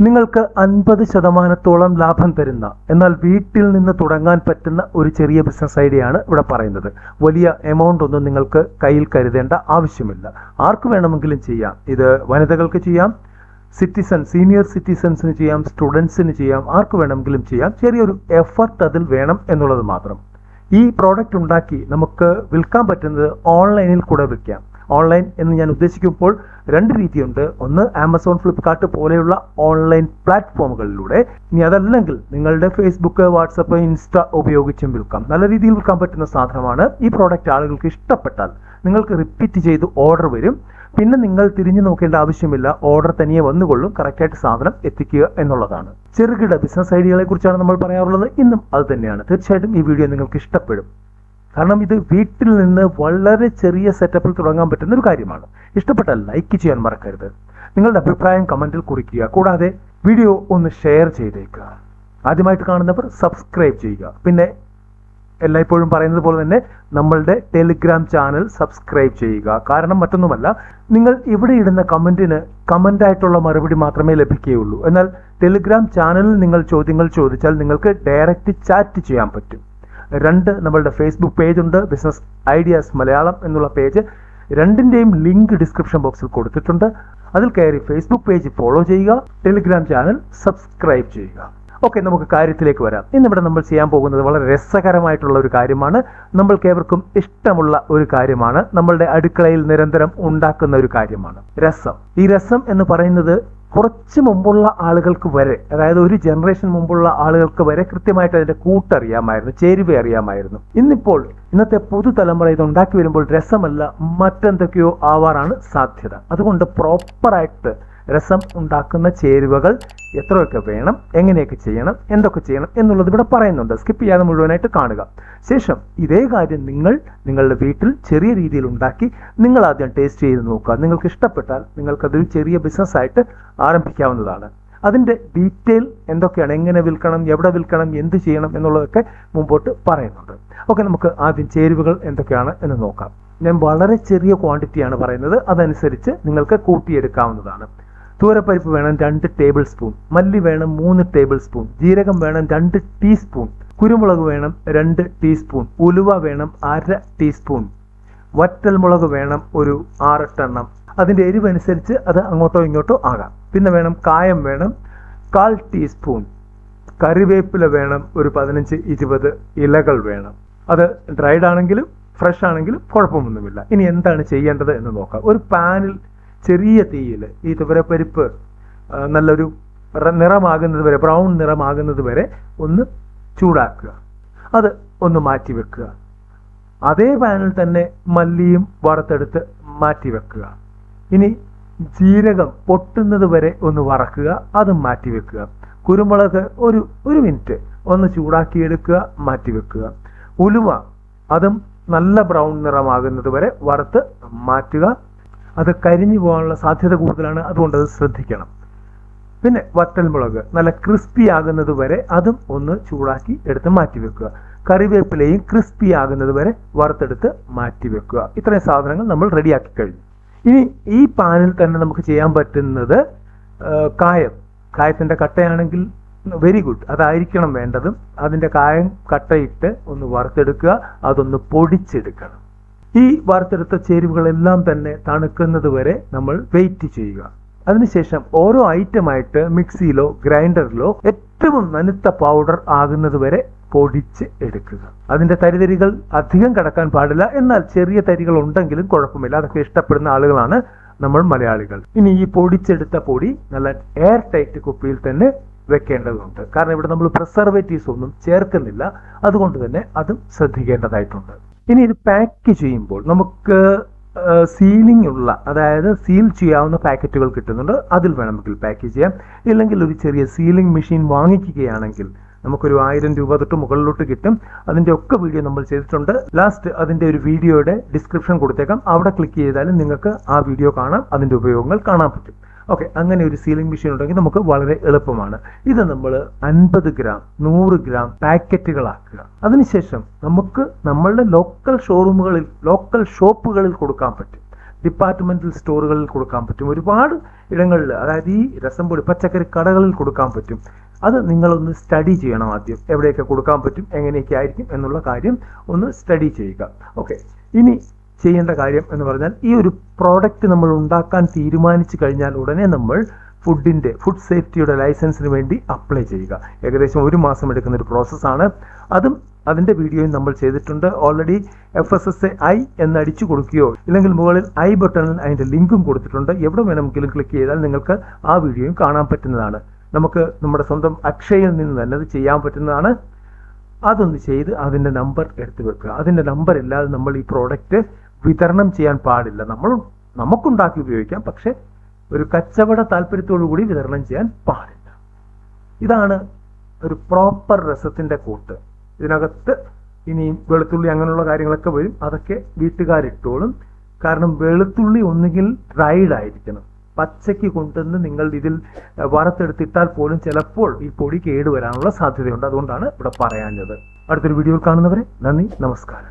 നിങ്ങൾക്ക് അൻപത് ശതമാനത്തോളം ലാഭം തരുന്ന എന്നാൽ വീട്ടിൽ നിന്ന് തുടങ്ങാൻ പറ്റുന്ന ഒരു ചെറിയ ബിസിനസ് ഐഡിയയാണ് ഇവിടെ പറയുന്നത്. വലിയ എമൗണ്ട് ഒന്നും നിങ്ങൾക്ക് കയ്യിൽ കരുതേണ്ട ആവശ്യമില്ല. ആർക്ക് വേണമെങ്കിലും ചെയ്യാം. ഇത് വനിതകൾക്ക് ചെയ്യാം സിറ്റിസൺ സീനിയർ സിറ്റിസൺസിന് ചെയ്യാം സ്റ്റുഡൻസിന് ചെയ്യാം ആർക്ക് വേണമെങ്കിലും ചെയ്യാം. ചെറിയൊരു എഫർട്ട് അതിൽ വേണം എന്നുള്ളത് മാത്രം. ഈ പ്രോഡക്റ്റ് ഉണ്ടാക്കി നമുക്ക് വിൽക്കാൻ പറ്റുന്നത് ഓൺലൈനിൽ കൂടെ വിൽക്കാം. ഓൺലൈൻ എന്ന് ഞാൻ ഉദ്ദേശിക്കുമ്പോൾ രണ്ട് രീതിയുണ്ട്. ഒന്ന് ആമസോൺ ഫ്ലിപ്കാർട്ട് പോലെയുള്ള ഓൺലൈൻ പ്ലാറ്റ്ഫോമുകളിലൂടെ. ഇനി അതല്ലെങ്കിൽ നിങ്ങളുടെ ഫേസ്ബുക്ക് വാട്സപ്പ് ഇൻസ്റ്റ ഉപയോഗിച്ചും വിൽക്കാം. നല്ല രീതിയിൽ വിൽക്കാൻ പറ്റുന്ന സാധനമാണ് ഈ പ്രോഡക്റ്റ് ആളുകൾക്ക് ഇഷ്ടപ്പെട്ടാൽ. നിങ്ങൾക്ക് റിപ്പീറ്റ് ചെയ്ത് ഓർഡർ വരും. പിന്നെ നിങ്ങൾ തിരിഞ്ഞു നോക്കേണ്ട ആവശ്യമില്ല. ഓർഡർ തനിയെ വന്നുകൊള്ളും. കറക്റ്റായിട്ട് സാധനം എത്തിക്കുക എന്നുള്ളതാണ്. ചെറുകിട ബിസിനസ് ഐഡിയകളെ കുറിച്ചാണ് നമ്മൾ പറയാറുള്ളത്. ഇന്നും അത് തന്നെയാണ്. തീർച്ചയായിട്ടും ഈ വീഡിയോ നിങ്ങൾക്ക് ഇഷ്ടപ്പെടും. കാരണം ഇത് വീട്ടിൽ നിന്ന് വളരെ ചെറിയ സെറ്റപ്പിൽ തുടങ്ങാൻ പറ്റുന്ന ഒരു കാര്യമാണ്. ഇഷ്ടപ്പെട്ടാൽ ലൈക്ക് ചെയ്യാൻ മറക്കരുത്. നിങ്ങളുടെ അഭിപ്രായം കമന്റിൽ കുറിക്കുക. കൂടാതെ വീഡിയോ ഒന്ന് ഷെയർ ചെയ്തേക്കുക. ആദ്യമായിട്ട് കാണുന്നവർ സബ്സ്ക്രൈബ് ചെയ്യുക. പിന്നെ എല്ലായ്പ്പോഴും പറയുന്നത് പോലെ തന്നെ നമ്മളുടെ ടെലിഗ്രാം ചാനൽ സബ്സ്ക്രൈബ് ചെയ്യുക. കാരണം മറ്റൊന്നുമല്ല നിങ്ങൾ ഇവിടെ ഇടുന്ന കമന്റിന് കമന്റ് ആയിട്ടുള്ള മറുപടി മാത്രമേ ലഭിക്കുകയുള്ളൂ. എന്നാൽ ടെലിഗ്രാം ചാനലിൽ നിങ്ങൾ ചോദ്യങ്ങൾ ചോദിച്ചാൽ നിങ്ങൾക്ക് ഡയറക്റ്റ് ചാറ്റ് ചെയ്യാൻ പറ്റും. രണ്ട് നമ്മളുടെ ഫേസ്ബുക്ക് പേജ് ഉണ്ട് ബിസിനസ് ഐഡിയാസ് മലയാളം എന്നുള്ള പേജ് രണ്ടിന്റെയും ലിങ്ക് ഡിസ്ക്രിപ്ഷൻ ബോക്സിൽ കൊടുത്തിട്ടുണ്ട്. അതിൽ കയറി ഫേസ്ബുക്ക് പേജ് ഫോളോ ചെയ്യുക ടെലിഗ്രാം ചാനൽ സബ്സ്ക്രൈബ് ചെയ്യുക. ഓക്കെ നമുക്ക് കാര്യത്തിലേക്ക് വരാം. ഇന്നിവിടെ നമ്മൾ ചെയ്യാൻ പോകുന്നത് വളരെ രസകരമായിട്ടുള്ള ഒരു കാര്യമാണ്. നമ്മൾക്ക് ഏവർക്കും ഇഷ്ടമുള്ള ഒരു കാര്യമാണ്. നമ്മളുടെ അടുക്കളയിൽ നിരന്തരം ഉണ്ടാക്കുന്ന ഒരു കാര്യമാണ്. രസം. ഈ രസം എന്ന് പറയുന്നത് കുറച്ച് മുമ്പുള്ള ആളുകൾക്ക് വരെ അതായത് ഒരു ജനറേഷൻ മുമ്പുള്ള ആളുകൾക്ക് വരെ കൃത്യമായിട്ട് അതിന്റെ കൂട്ടറിയാമായിരുന്നു ചേരുവ അറിയാമായിരുന്നു. ഇന്നിപ്പോൾ ഇന്നത്തെ പുതുതലമുറ ഇത് ഉണ്ടാക്കി വരുമ്പോൾ രസമല്ല മറ്റെന്തൊക്കെയോ ആവാറാണ് സാധ്യത. അതുകൊണ്ട് പ്രോപ്പറായിട്ട് രസം ഉണ്ടാക്കുന്ന ചേരുവകൾ എത്രയൊക്കെ വേണം എങ്ങനെയൊക്കെ ചെയ്യണം എന്തൊക്കെ ചെയ്യണം എന്നുള്ളത് ഇവിടെ പറയുന്നുണ്ട്. സ്കിപ്പ് ചെയ്യാതെ മുഴുവനായിട്ട് കാണുക. ശേഷം ഇതേ കാര്യം നിങ്ങൾ നിങ്ങളുടെ വീട്ടിൽ ചെറിയ രീതിയിൽ ഉണ്ടാക്കി നിങ്ങൾ ആദ്യം ടേസ്റ്റ് ചെയ്ത് നോക്കുക. നിങ്ങൾക്ക് ഇഷ്ടപ്പെട്ടാൽ നിങ്ങൾക്കതൊരു ചെറിയ ബിസിനസ് ആയിട്ട് ആരംഭിക്കാവുന്നതാണ്. അതിന്റെ ഡീറ്റെയിൽ എന്തൊക്കെയാണ് എങ്ങനെ വിൽക്കണം എവിടെ വിൽക്കണം എന്ത് ചെയ്യണം എന്നുള്ളതൊക്കെ മുമ്പോട്ട് പറയുന്നുണ്ട്. ഓക്കെ നമുക്ക് ആദ്യം ചേരുവകൾ എന്തൊക്കെയാണ് എന്ന് നോക്കാം. ഞാൻ വളരെ ചെറിയ ക്വാണ്ടിറ്റിയാണ് പറയുന്നത്. അതനുസരിച്ച് നിങ്ങൾക്ക് കൂട്ടിയെടുക്കാവുന്നതാണ്. തൂരപ്പരിപ്പ് വേണം രണ്ട് ടേബിൾ സ്പൂൺ മല്ലി വേണം മൂന്ന് ടേബിൾ സ്പൂൺ ജീരകം വേണം രണ്ട് ടീസ്പൂൺ കുരുമുളക് വേണം രണ്ട് ടീസ്പൂൺ ഉലുവ വേണം അര ടീസ്പൂൺ വറ്റൽ മുളക് വേണം ഒരു ആറെട്ടെണ്ണം. അതിന്റെ എരിവനുസരിച്ച് അത് അങ്ങോട്ടോ ഇങ്ങോട്ടോ ആകാം. പിന്നെ വേണം കായം വേണം കാൽ ടീസ്പൂൺ കറിവേപ്പില വേണം ഒരു പതിനഞ്ച് ഇരുപത് ഇലകൾ വേണം. അത് ഡ്രൈഡ് ആണെങ്കിലും ഫ്രഷ് ആണെങ്കിലും കുഴപ്പമൊന്നുമില്ല. ഇനി എന്താണ് ചെയ്യേണ്ടത് എന്ന് നോക്കാം. ഒരു പാനിൽ ചെറിയ തീയിൽ ഈ തുവരപ്പരിപ്പ് നല്ലൊരു നിറമാകുന്നത് വരെ ബ്രൗൺ നിറമാകുന്നത് വരെ ഒന്ന് ചൂടാക്കുക. അത് ഒന്ന് മാറ്റി വെക്കുക. അതേ പാനിൽ തന്നെ മല്ലിയും വറുത്തെടുത്ത് മാറ്റി വെക്കുക. ഇനി ജീരകം പൊട്ടുന്നത് വരെ ഒന്ന് വറക്കുക അതും മാറ്റി വെക്കുക. കുരുമുളക് ഒരു ഒരു മിനിറ്റ് ഒന്ന് ചൂടാക്കിയെടുക്കുക മാറ്റി വെക്കുക. ഉലുവ അതും നല്ല ബ്രൗൺ നിറമാകുന്നത് വരെ വറുത്ത് മാറ്റുക. അത് കരിഞ്ഞു പോകാനുള്ള സാധ്യത കൂടുതലാണ്. അതുകൊണ്ട് അത് ശ്രദ്ധിക്കണം. പിന്നെ വറ്റൽമുളക് നല്ല ക്രിസ്പി ആകുന്നത് വരെ അതും ഒന്ന് ചൂടാക്കി എടുത്ത് മാറ്റി വെക്കുക. കറിവേപ്പിലയും ക്രിസ്പി ആകുന്നത് വരെ വറുത്തെടുത്ത് മാറ്റി വെക്കുക. ഇത്രയും സാധനങ്ങൾ നമ്മൾ റെഡിയാക്കി കഴിഞ്ഞു. ഇനി ഈ പാനിൽ തന്നെ നമുക്ക് ചെയ്യാൻ പറ്റുന്നത് കായം. കായത്തിന്റെ കട്ടയാണെങ്കിൽ വെരി ഗുഡ് അതായിരിക്കണം വേണ്ടതും. അതിന്റെ കായം കട്ടയിട്ട് ഒന്ന് വറുത്തെടുക്കുക. അതൊന്ന് പൊടിച്ചെടുക്കണം. ഈ വാർത്തെടുത്ത ചേരുവകളെല്ലാം തന്നെ തണുക്കുന്നത് വരെ നമ്മൾ വെയിറ്റ് ചെയ്യുക. അതിനുശേഷം ഓരോ ഐറ്റമായിട്ട് മിക്സിയിലോ ഗ്രൈൻഡറിലോ ഏറ്റവും നനുത്ത പൗഡർ ആകുന്നത് വരെ പൊടിച്ച് എടുക്കുക. അതിന്റെ തരിതരികൾ അധികം കടക്കാൻ പാടില്ല. എന്നാൽ ചെറിയ തരികൾ ഉണ്ടെങ്കിലും കുഴപ്പമില്ല. അതൊക്കെ ഇഷ്ടപ്പെടുന്ന ആളുകളാണ് നമ്മൾ മലയാളികൾ. ഇനി ഈ പൊടിച്ചെടുത്ത പൊടി നല്ല എയർ ടൈറ്റ് കുപ്പിയിൽ തന്നെ വെക്കേണ്ടതുണ്ട്. കാരണം ഇവിടെ നമ്മൾ പ്രിസർവേറ്റീവ്സ് ഒന്നും ചേർക്കുന്നില്ല. അതുകൊണ്ട് തന്നെ അതും ശ്രദ്ധിക്കേണ്ടതായിട്ടുണ്ട്. ഇനി ഇത് പാക്ക് ചെയ്യുമ്പോൾ നമുക്ക് സീലിംഗ് ഉള്ള അതായത് സീൽ ചെയ്യാവുന്ന പാക്കറ്റുകൾ കിട്ടുന്നുണ്ട്. അതിൽ വേണമെങ്കിൽ പാക്ക് ചെയ്യാം. ഇല്ലെങ്കിൽ ഒരു ചെറിയ സീലിംഗ് മെഷീൻ വാങ്ങിക്കുകയാണെങ്കിൽ നമുക്കൊരു ആയിരം രൂപ തൊട്ട് മുകളിലോട്ട് കിട്ടും. അതിന്റെ ഒക്കെ വീഡിയോ നമ്മൾ ചെയ്തിട്ടുണ്ട്. ലാസ്റ്റ് അതിന്റെ ഒരു വീഡിയോയുടെ ഡിസ്ക്രിപ്ഷൻ കൊടുത്തേക്കാം. അവിടെ ക്ലിക്ക് ചെയ്താലും നിങ്ങൾക്ക് ആ വീഡിയോ കാണാം. അതിന്റെ ഉപയോഗങ്ങൾ കാണാൻ പറ്റും. ഓക്കെ അങ്ങനെ ഒരു സീലിംഗ് മെഷീൻ ഉണ്ടെങ്കിൽ നമുക്ക് വളരെ എളുപ്പമാണ്. ഇത് നമ്മൾ അൻപത് ഗ്രാം നൂറ് ഗ്രാം പാക്കറ്റുകളാക്കുക. അതിനുശേഷം നമുക്ക് നമ്മളുടെ ലോക്കൽ ഷോറൂമുകളിൽ ലോക്കൽ ഷോപ്പുകളിൽ കൊടുക്കാൻ പറ്റും. ഡിപ്പാർട്ട്മെന്റൽ സ്റ്റോറുകളിൽ കൊടുക്കാൻ പറ്റും. ഒരുപാട് ഇടങ്ങളിൽ അതായത് ഈ രസം പൊടി പച്ചക്കറി കടകളിൽ കൊടുക്കാൻ പറ്റും. അത് നിങ്ങളൊന്ന് സ്റ്റഡി ചെയ്യണം ആദ്യം. എവിടെയൊക്കെ കൊടുക്കാൻ പറ്റും എങ്ങനെയൊക്കെ ആയിരിക്കും എന്നുള്ള കാര്യം ഒന്ന് സ്റ്റഡി ചെയ്യുക. ഓക്കെ ഇനി ചെയ്യേണ്ട കാര്യം എന്ന് പറഞ്ഞാൽ ഈ ഒരു പ്രോഡക്റ്റ് നമ്മൾ ഉണ്ടാക്കാൻ തീരുമാനിച്ചു കഴിഞ്ഞാൽ ഉടനെ നമ്മൾ ഫുഡിന്റെ ഫുഡ് സേഫ്റ്റിയുടെ ലൈസൻസിന് വേണ്ടി അപ്ലൈ ചെയ്യുക. ഏകദേശം ഒരു മാസം എടുക്കുന്ന ഒരു പ്രോസസ്സാണ് അതും അതിന്റെ വീഡിയോയും നമ്മൾ ചെയ്തിട്ടുണ്ട്. Already F S S A I എന്ന് അടിച്ചു കൊടുക്കുകയോ ഇല്ലെങ്കിൽ മുകളിൽ ഐ ബട്ടണിൽ അതിന്റെ ലിങ്കും കൊടുത്തിട്ടുണ്ട്. എവിടെ വേണമെങ്കിലും ക്ലിക്ക് ചെയ്താൽ നിങ്ങൾക്ക് ആ വീഡിയോയും കാണാൻ പറ്റുന്നതാണ്. നമുക്ക് നമ്മുടെ സ്വന്തം അക്ഷയിൽ നിന്ന് തന്നെ അത് ചെയ്യാൻ പറ്റുന്നതാണ്. അതൊന്ന് ചെയ്ത് അതിന്റെ നമ്പർ എടുത്തു വെക്കുക. അതിന്റെ നമ്പർ ഇല്ലാതെ നമ്മൾ ഈ പ്രോഡക്റ്റ് വിതരണം ചെയ്യാൻ പാടില്ല. നമ്മൾ നമുക്കുണ്ടാക്കി ഉപയോഗിക്കാം പക്ഷെ ഒരു കച്ചവട കൂടി വിതരണം ചെയ്യാൻ പാടില്ല. ഇതാണ് ഒരു പ്രോപ്പർ രസത്തിന്റെ കൂട്ട്. ഇതിനകത്ത് ഇനിയും വെളുത്തുള്ളി അങ്ങനെയുള്ള കാര്യങ്ങളൊക്കെ വരും. അതൊക്കെ വീട്ടുകാരിട്ടോളും. കാരണം വെളുത്തുള്ളി ഒന്നുകിൽ ഡ്രൈഡ് ആയിരിക്കണം. പച്ചയ്ക്ക് കൊണ്ടുവന്ന് നിങ്ങൾ ഇതിൽ വറുത്തെടുത്തിട്ടാൽ പോലും ചിലപ്പോൾ ഈ പൊടി കേടുവരാനുള്ള സാധ്യതയുണ്ട്. അതുകൊണ്ടാണ് ഇവിടെ പറയാഞ്ഞത്. അടുത്തൊരു വീഡിയോയിൽ കാണുന്നവരെ നന്ദി നമസ്കാരം.